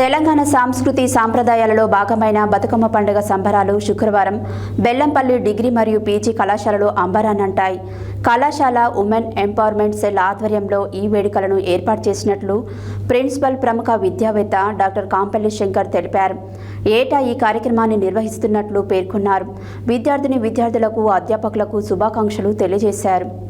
తెలంగాణ సాంస్కృతి సాంప్రదాయాలలో భాగమైన బతుకమ్మ పండుగ సంబరాలు శుక్రవారం బెల్లంపల్లి డిగ్రీ మరియు పీజీ కళాశాలలో అంబరానంటాయి కళాశాల ఉమెన్ ఎంపవర్మెంట్ సెల్ ఆధ్వర్యంలో ఈ వేడుకలను ఏర్పాటు చేసినట్లు ప్రిన్సిపల్ ప్రముఖ విద్యావేత్త డాక్టర్ కాంపల్లి శంకర్ తెలిపారు. ఏటా ఈ కార్యక్రమాన్ని నిర్వహిస్తున్నట్లు పేర్కొన్నారు. విద్యార్థిని విద్యార్థులకు అధ్యాపకులకు శుభాకాంక్షలు తెలియజేశారు.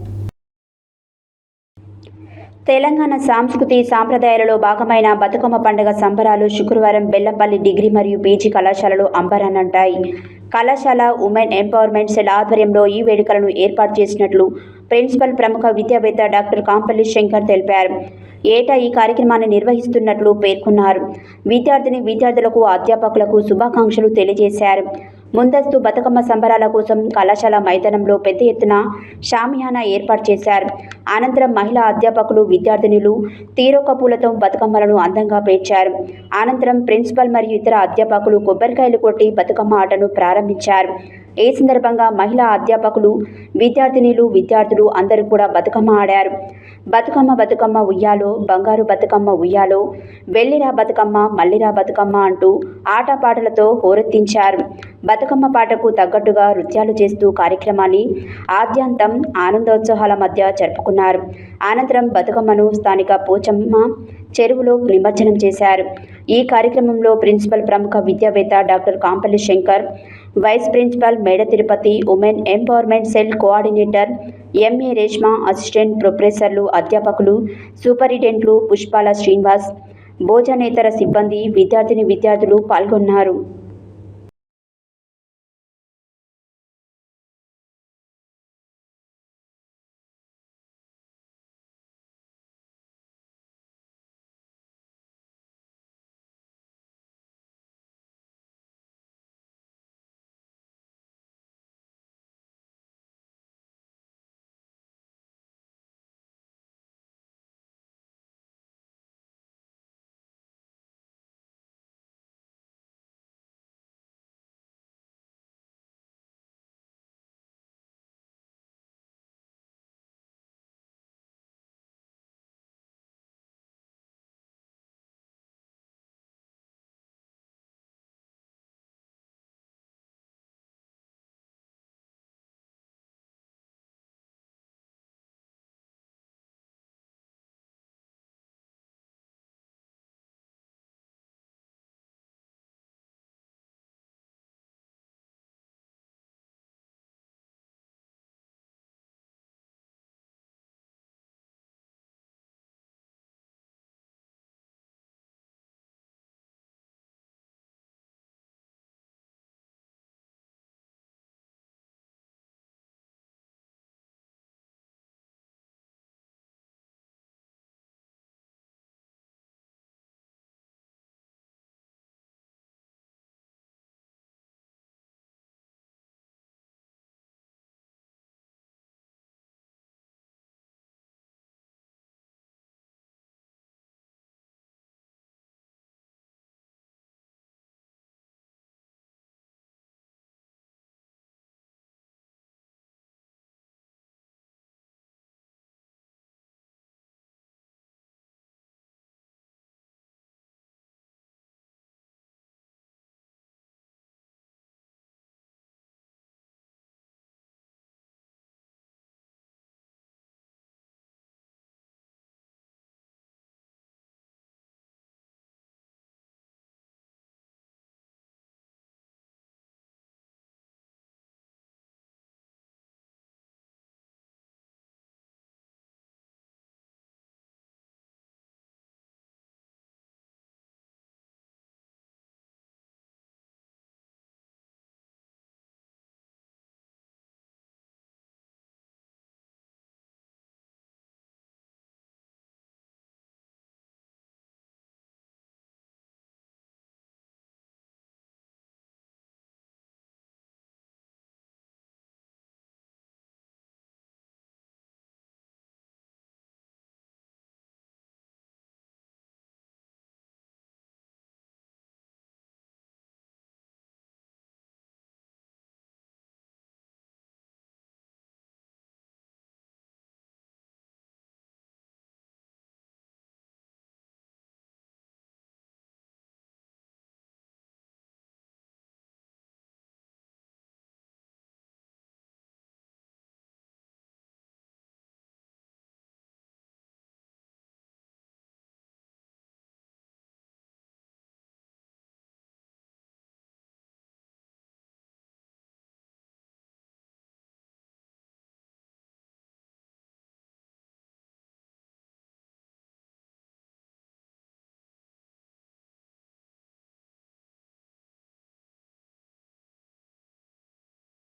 తెలంగాణ సాంస్కృతి సాంప్రదాయాలలో భాగమైన బతుకమ్మ పండుగ సంబరాలు శుక్రవారం బెల్లంపల్లి డిగ్రీ మరియు పీజీ కళాశాలలో అంబరానంటాయి కళాశాల ఉమెన్ ఎంపవర్మెంట్ సెల్ ఆధ్వర్యంలో ఈ వేడుకలను ఏర్పాటు చేసినట్లు ప్రిన్సిపల్ ప్రముఖ విద్యావేత్త డాక్టర్ కాంపల్లి శంకర్ తెలిపారు. ఏటా ఈ కార్యక్రమాన్ని నిర్వహిస్తున్నట్లు పేర్కొన్నారు. విద్యార్థిని విద్యార్థులకు అధ్యాపకులకు శుభాకాంక్షలు తెలియజేశారు. ముందస్తు బతుకమ్మ సంబరాల కోసం కళాశాల మైదానంలో పెద్ద ఎత్తున షామియానా ఏర్పాటు చేశారు. అనంతరం మహిళా అధ్యాపకులు విద్యార్థినులు తీరొక పూలతో బతుకమ్మలను అందంగా పేర్చారు. అనంతరం ప్రిన్సిపల్ మరియు ఇతర అధ్యాపకులు కొబ్బరికాయలు కొట్టి బతుకమ్మ ఆటను ప్రారంభించారు. ఈ సందర్భంగా మహిళా అధ్యాపకులు విద్యార్థినిలు విద్యార్థులు అందరూ కూడా బతుకమ్మ ఆడారు? బతుకమ్మ బతుకమ్మ ఉయ్యాలో బంగారు బతుకమ్మ ఉయ్యాలో వెళ్ళిరా బతుకమ్మ మల్లిరా బతుకమ్మ అంటూ ఆటపాటలతో హోరెత్తించారు. బతుకమ్మ పాటకు తగ్గట్టుగా నృత్యాలు చేస్తూ కార్యక్రమాన్ని ఆద్యంతం ఆనందోత్సవాల మధ్య జరుపుకున్నారు. అనంతరం బతుకమ్మను స్థానిక పోచమ్మ చెరువులో నిమజ్జనం చేశారు. ఈ కార్యక్రమంలో ప్రిన్సిపల్ ప్రముఖ విద్యావేత్త doctor Kampalli Shankar vice principal Meda Tirupati women empowerment cell coordinator MA Reshma assistant ప్రొఫెసర్లు అధ్యాపకులు సూపరింటెండెంట్లు పుష్పాల శ్రీనివాస్ భోజనేతర సిబ్బంది విద్యార్థిని విద్యార్థులు పాల్గొన్నారు.